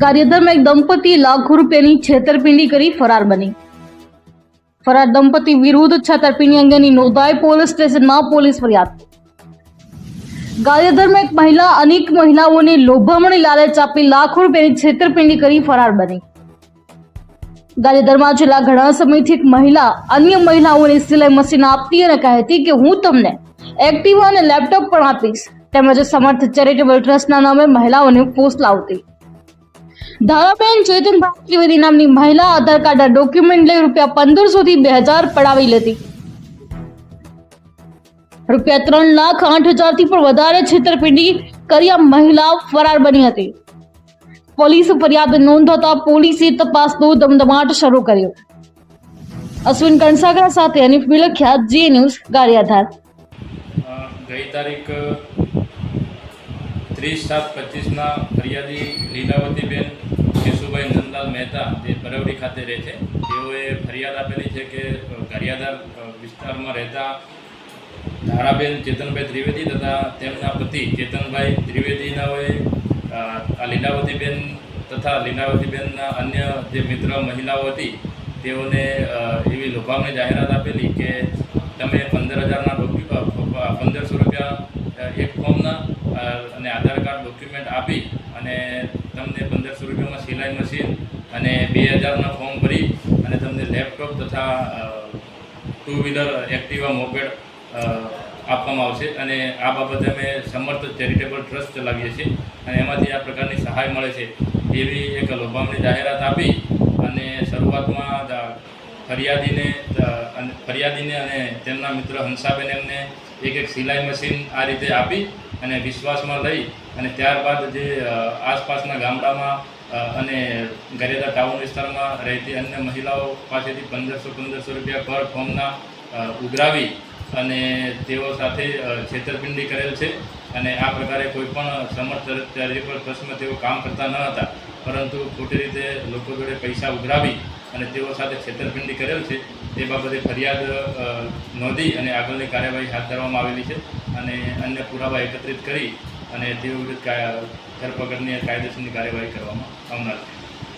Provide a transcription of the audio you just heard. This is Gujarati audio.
કાર્યધર્મ એક દંપતી લાખો રૂપિયાની છેતરપિંડી કરી ફરાર બની. ફરાર દંપતી વિરુદ્ધ છેતરપિંડી અંગેની નોંધાઈ પોલીસ સ્ટેશનમાં પોલીસ ફરિયાદ. ગાયધર્મ એક મહિલા, અનેક મહિલાઓને લોભામણી લાલચ આપી લાખો રૂપિયાની છેતરપિંડી કરી ફરાર બની. ગાંધીધરમાં છેલ્લા ઘણા સમયથી એક મહિલા, અન્ય મહિલાઓને સિલાઈ મશીન આપતી અને કહેતી કે હું તમને એક્ટિવા અને લેપટોપ પણ આપીશ. તેમજ સમર્થ ચેરિટેબલ ટ્રસ્ટના નામે મહિલાઓને પોસ્ટ લાવતી. ધારાબેન ચેતનભાઈ ત્રિવેદી નામની મહિલા આધાર કાર્ડ ડોક્યુમેન્ટ લઈ રૂપિયા પંદરસો થી બે હજાર પડાવી લેતી રૂપિયા ત્રણ લાખ આઠ હજારથી પણ વધારે છેતરપિંડી કરી આ મહિલા ફરાર બની હતી. પોલીસ ફરિયાદ નોંધાતા પોલીસે તપાસનો ધમધમાટ શરૂ કર્યો. અશ્વિન કણસાગરા સાથે અનિફ બિલખ્યા જી ન્યૂઝ ગારિયાધાર. ગઈ તારીખ ત્રીસ સાત પચીસના ફરિયાદી લીલાવતીબેન કેશુભાઈ નંદલાલ મહેતા જે પરવડી ખાતે રહે છે તેઓએ ફરિયાદ આપેલી છે કે અ, વિસ્તારમાં રહેતા ધારાબેન ચેતનભાઈ ત્રિવેદી તથા તેમના પતિ ચેતનભાઈ ત્રિવેદીનાઓએ આ લીલાવતીબેન તથા લીલાવતીબેનના અન્ય જે મિત્ર મહિલાઓ હતી તેઓને એવી લોભામણી જાહેરાત આપેલી કે તમે પંદર હજારના પંદરસો રૂપિયા એક ફોર્મના અને આધાર કાર્ડ ડોક્યુમેન્ટ આપી અને તમને પંદરસો રૂપિયામાં સિલાઈ મશીન અને બે હજારના ફોર્મ ભરી અને તમને લેપટોપ તથા ટુ વ્હીલર એક્ટિવા, મોપેડ આપવામાં આવશે. અને આ બાબતે અમે સમર્થ ચેરિટેબલ ટ્રસ્ટ ચલાવીએ છીએ અને એમાંથી આ પ્રકારની સહાય મળે છે એવી એક લોભામણી જાહેરાત આપી અને શરૂઆતમાં ફરિયાદીને ફરિયાદીને અને તેમના મિત્ર હંસાબેન એમને એક એક સિલાઈ મશીન આ રીતે આપી અને વિશ્વાસમાં લઈ અને ત્યારબાદ જે આસપાસના ગામડામાં અને ગરેદા ટાઉન વિસ્તારમાં રહેતી અન્ય મહિલાઓ પાસેથી પંદરસો પંદરસો રૂપિયા પર ફોર્મના ઉઘરાવી અને તેઓ સાથે છેતરપિંડી કરેલ છે. અને આ પ્રકારે કોઈ પણ સમર્થ પર પ્રશ્ન તેઓ કામ કરતા ન હતા. પરંતુ ખોટી રીતે લોકો જોડે પૈસા ઉઘરાવી અને તેઓ સાથે છેતરપિંડી કરેલ છે, તે બાબતે ફરિયાદ નોંધી અને આગળની કાર્યવાહી હાથ ધરવામાં આવેલી છે અને અન્ય પુરાવા એકત્રિત કરી અને તેઓ વિરુદ્ધ ધરપકડની કાયદેસરની કાર્યવાહી કરવામાં આવનાર છે.